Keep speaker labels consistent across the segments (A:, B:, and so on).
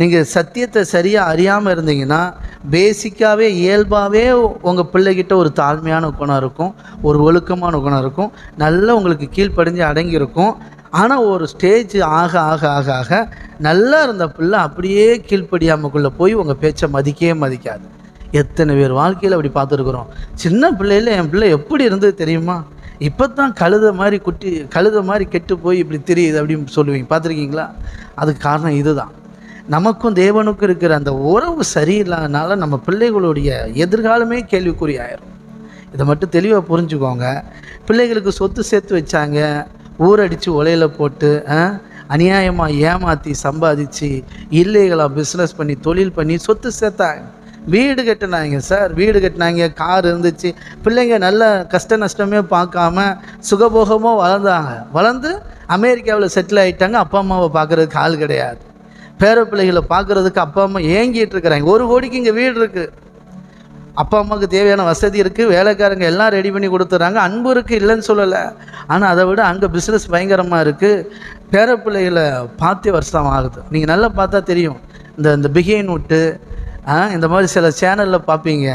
A: நீங்கள் சத்தியத்தை சரியாக அறியாமல் இருந்தீங்கன்னா பேசிக்காகவே இயல்பாகவே உங்கள் பிள்ளைகிட்ட ஒரு தாழ்மையான குணம் இருக்கும் ஒரு ஒழுக்கமான குணம் இருக்கும் நல்லா உங்களுக்கு கீழ்ப்படிஞ்சு அடங்கியிருக்கும். ஆனால் ஒரு ஸ்டேஜ் ஆக ஆக ஆக ஆக நல்லா இருந்த பிள்ளை அப்படியே கீழ்ப்படியாமக்குள்ளே போய் உங்கள் பேச்சை மதிக்கவே மதிக்காது. எத்தனை பேர் வாழ்க்கையில் அப்படி பார்த்துருக்குறோம். சின்ன பிள்ளையில் என் பிள்ளை எப்படி இருந்தது தெரியுமா? இப்போ தான் கழுத மாதிரி குட்டி கழுத மாதிரி கெட்டு போய் இப்படி தெரியுது அப்படின்னு சொல்லுவீங்க. பார்த்துருக்கீங்களா? அதுக்கு காரணம் இதுதான். நமக்கும் தேவனுக்கும் இருக்கிற அந்த உறவு சரியில்லாதனால நம்ம பிள்ளைகளுடைய எதிர்காலமே கேள்விக்குறி ஆயிரும் இதை மட்டும் தெளிவாக புரிஞ்சுக்கோங்க. பிள்ளைகளுக்கு சொத்து சேர்த்து வச்சாங்க. ஊரடித்து ஒலையில் போட்டு அநியாயமாக ஏமாற்றி சம்பாதிச்சு இல்லைகளாக பிஸ்னஸ் பண்ணி தொழில் பண்ணி சொத்து சேர்த்தாங்க. வீடு கட்டினாங்க சார். வீடு கட்டினாங்க. கார் இருந்துச்சு. பிள்ளைங்க நல்ல கஷ்ட நஷ்டமே பார்க்காம சுகபோகமாக வளர்ந்தாங்க. வளர்ந்து அமெரிக்காவில் செட்டில் ஆகிட்டாங்க அப்பா அம்மாவை பார்க்குறதுக்கு ஆள் கிடையாது. பேர பிள்ளைகளை பார்க்குறதுக்கு அப்பா அம்மா ஏங்கிட்டு இருக்கிறாங்க. ஒரு கோடிக்கு இங்கே வீடு இருக்குது அப்பா அம்மாவுக்கு தேவையான வசதி இருக்குது வேலைக்காரங்க எல்லாம் ரெடி பண்ணி கொடுத்துட்றாங்க அன்பு இருக்குது இல்லைன்னு சொல்லலை. ஆனால் அதை விட அங்கே பிஸ்னஸ் பயங்கரமாக இருக்குது பேர பிள்ளைகளை பார்த்தே வருஷம் ஆகுது. நீங்கள் நல்லா பார்த்தா தெரியும். இந்த இந்த பிகேன் விட்டு இந்த மாதிரி சில சேனலில் பார்ப்பீங்க.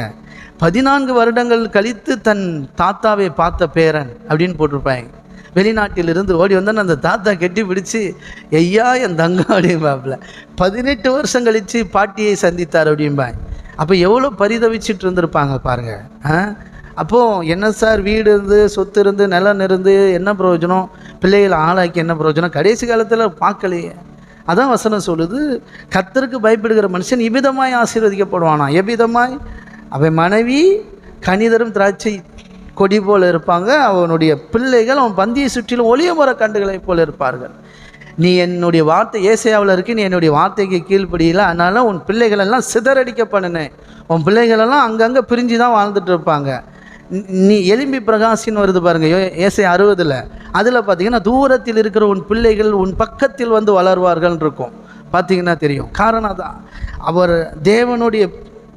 A: பதினான்கு வருடங்கள் கழித்து தன் தாத்தாவை பார்த்த பேரன் அப்படின்னு போட்டிருப்பாங்க. வெளிநாட்டிலிருந்து ஓடி வந்தோன்னு அந்த தாத்தா கெட்டி பிடிச்சி ஐயா என் தங்கம் அப்படிம்பாப்புல. பதினெட்டு வருஷம் கழித்து பாட்டியை சந்தித்தார் அப்படிம்பாங்க. அப்போ எவ்வளோ பரிதவிச்சிட்டு இருந்திருப்பாங்க பாருங்க. ஆ? அப்போது என்ன சார் வீடு இருந்து சொத்து இருந்து நிலம் இருந்து என்ன பிரயோஜனம்? பிள்ளைகளை ஆளாக்கி என்ன பிரயோஜனம்? கடைசி காலத்தில் பார்க்கலையே. அதான் வசனம் சொல்லுது கத்தருக்கு பயப்படுகிற மனுஷன் இவ்விதமாய் ஆசீர்வதிக்கப்படுவானா? எவ்விதமாய்? அவன் மனைவி கணிதரும் திராட்சை கொடி போல் இருப்பாங்க. அவனுடைய பிள்ளைகள் அவன் பந்தியை சுற்றிலும் ஒளிய கண்டுகளை கண்டுகளைப் இருப்பார்கள். நீ என்னுடைய வார்த்தை ஏசையாவில் இருக்கு நீ என்னுடைய வார்த்தைக்கு கீழ்ப்படியல அதனால உன் பிள்ளைகள் எல்லாம் சிதறடிக்க பண்ணினேன் உன் பிள்ளைகளெல்லாம் அங்கங்கே பிரிஞ்சு தான் வாழ்ந்துட்டு இருப்பாங்க. நீ- எலும்பி பிரகாசின்னு வருது பாருங்க ஏசை அறுபதில் அதில் பார்த்தீங்கன்னா தூரத்தில் இருக்கிற உன் பிள்ளைகள் உன் பக்கத்தில் வந்து வளர்வார்கள் இருக்கும். பார்த்தீங்கன்னா தெரியும். காரணம் தான் அவர் தேவனுடைய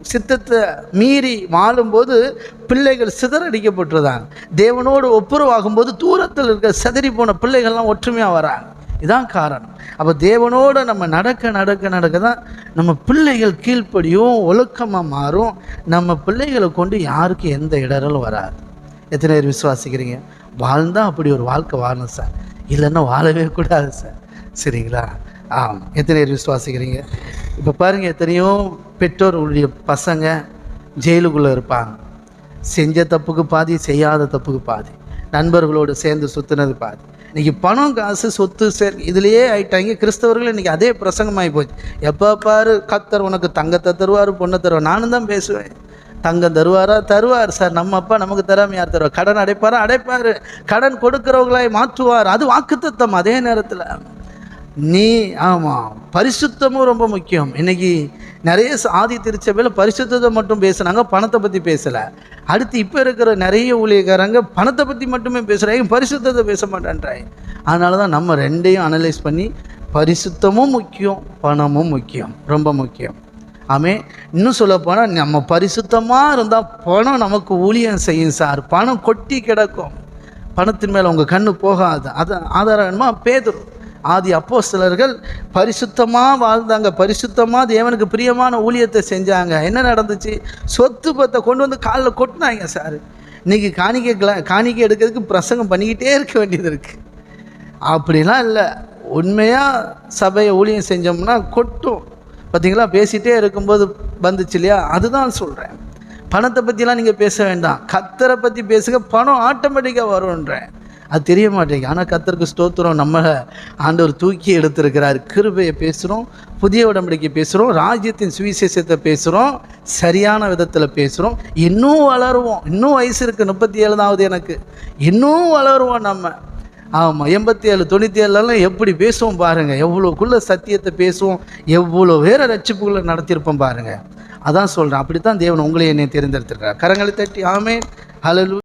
A: சித்தத்தை மீறி வாழும்போது பிள்ளைகள் சிதறடிக்கப்பட்டுருதாங்க தேவனோடு ஒப்புரவாகும்போது தூரத்தில் இருக்க சிதறி போன பிள்ளைகள்லாம் ஒற்றுமையாக வராங்க. இதான் காரணம். அப்போ தேவனோடு நம்ம நடக்க நடக்க நடக்க தான் நம்ம பிள்ளைகள் கீழ்ப்படியும் ஒழுக்கமாக மாறும். நம்ம பிள்ளைகளை கொண்டு யாருக்கும் எந்த இடரலும் வராது. எத்தனை பேர் விசுவாசிக்கிறீங்க? வாழ்ந்தால் அப்படி ஒரு வாழ்க்கை வாழணும் சார். இல்லைன்னா வாழவே கூடாது சார். சரிங்களா? ஆம். எத்தனை பேர் விசுவாசிக்கிறீங்க? இப்போ பாருங்கள் எத்தனையோ பெற்றோர்களுடைய பசங்க ஜெயிலுக்குள்ளே இருப்பாங்க. செஞ்ச தப்புக்கு பாதி செய்யாத தப்புக்கு பாதி. நண்பர்களோடு சேர்ந்து சுற்றுனது பாதி. இன்றைக்கி பணம் காசு சொத்து சேர் இதுலேயே ஆயிட்டாங்க. கிறிஸ்தவர்கள் இன்றைக்கி அதே பிரசங்கமாகி போச்சு. எப்போ பாரு கத்தர் உனக்கு தங்கத்தை தருவார் பொண்ணை தருவார். நானும் தான் பேசுவேன். தங்கம் தருவாரா? தருவார் சார். நம்ம அப்பா நமக்கு தராம யார் தருவார். கடன் அடைப்பாரா? அடைப்பார். கடன் கொடுக்குறவங்களாய் மாற்றுவார். அது வாக்குத்தத்தம் அதே நேரத்தில். நீ ஆமாம் பரிசுத்தமும் ரொம்ப முக்கியம். இன்னைக்கு நிறைய ஆதி திருச்சபையில் பரிசுத்தத்தை மட்டும் பேசுனாங்க பணத்தை பற்றி பேசலை. அடுத்து இப்போ இருக்கிற நிறைய ஊழியக்காரங்க பணத்தை பற்றி மட்டுமே பேசுகிறாங்க பரிசுத்தத்தை பேச மாட்டேன்றாங்க? அதனால தான் நம்ம ரெண்டையும் அனலைஸ் பண்ணி பரிசுத்தமும் முக்கியம் பணமும் முக்கியம் ரொம்ப முக்கியம். ஆமே இன்னும் சொல்லப்போனால் நம்ம பரிசுத்தமாக இருந்தால் பணம் நமக்கு ஊழியம் செய்யும் சார். பணம் கொட்டி கிடக்கும். பணத்தின் மேலே உங்கள் கண்ணு போகாது. அது ஆதாரமாக பேதுரு. ஆதி அப்போ சிலர்கள் பரிசுத்தமாக வாழ்ந்தாங்க. பரிசுத்தமாக தேவனுக்கு பிரியமான ஊழியத்தை செஞ்சாங்க. என்ன நடந்துச்சு? சொத்து பத்தை கொண்டு வந்து காலில் கொட்டினாங்க சார். இன்னைக்கு காணிக்கை கிளா காணிக்கை எடுக்கிறதுக்கு பிரசங்கம் பண்ணிக்கிட்டே இருக்க வேண்டியது இருக்குது அப்படிலாம் இல்லை. உண்மையாக சபையை ஊழியம் செஞ்சோம்னா கொட்டும். பார்த்தீங்களா பேசிகிட்டே இருக்கும்போது வந்துச்சு இல்லையா? அதுதான் சொல்கிறேன் பணத்தை பற்றிலாம் நீங்கள் பேச வேண்டாம். கத்தரை பற்றி பேசுங்க. பணம் ஆட்டோமேட்டிக்காக வரும்ன்றேன். அது தெரிய மாட்டேங்குது. ஆனால் கத்தருக்கு ஸ்தோத்திரம் நம்ம ஆண்டவர் தூக்கி எடுத்திருக்கிறார். கிருபையை பேசுகிறோம் புதிய உடம்படிக்கை பேசுகிறோம் ராஜ்யத்தின் சுவிசேஷத்தை பேசுகிறோம் சரியான விதத்தில் பேசுகிறோம் இன்னும் வளருவோம். இன்னும் வயசு இருக்குது முப்பத்தி ஏழுதாவது எனக்கு. இன்னும் வளருவோம் நம்ம. ஆமாம் எண்பத்தி ஏழு தொண்ணூற்றி ஏழுலாம் எப்படி பேசுவோம் பாருங்கள் எவ்வளோக்குள்ளே சத்தியத்தை பேசுவோம் எவ்வளோ வேறு ரட்சிப்புகளை நடத்தியிருப்போம் பாருங்கள் அதான் சொல்கிறேன் அப்படி தான் தேவன் உங்களை என்னை தேர்ந்தெடுத்திருக்கிறார். கரங்களை தட்டி ஆமே ஹalleluya.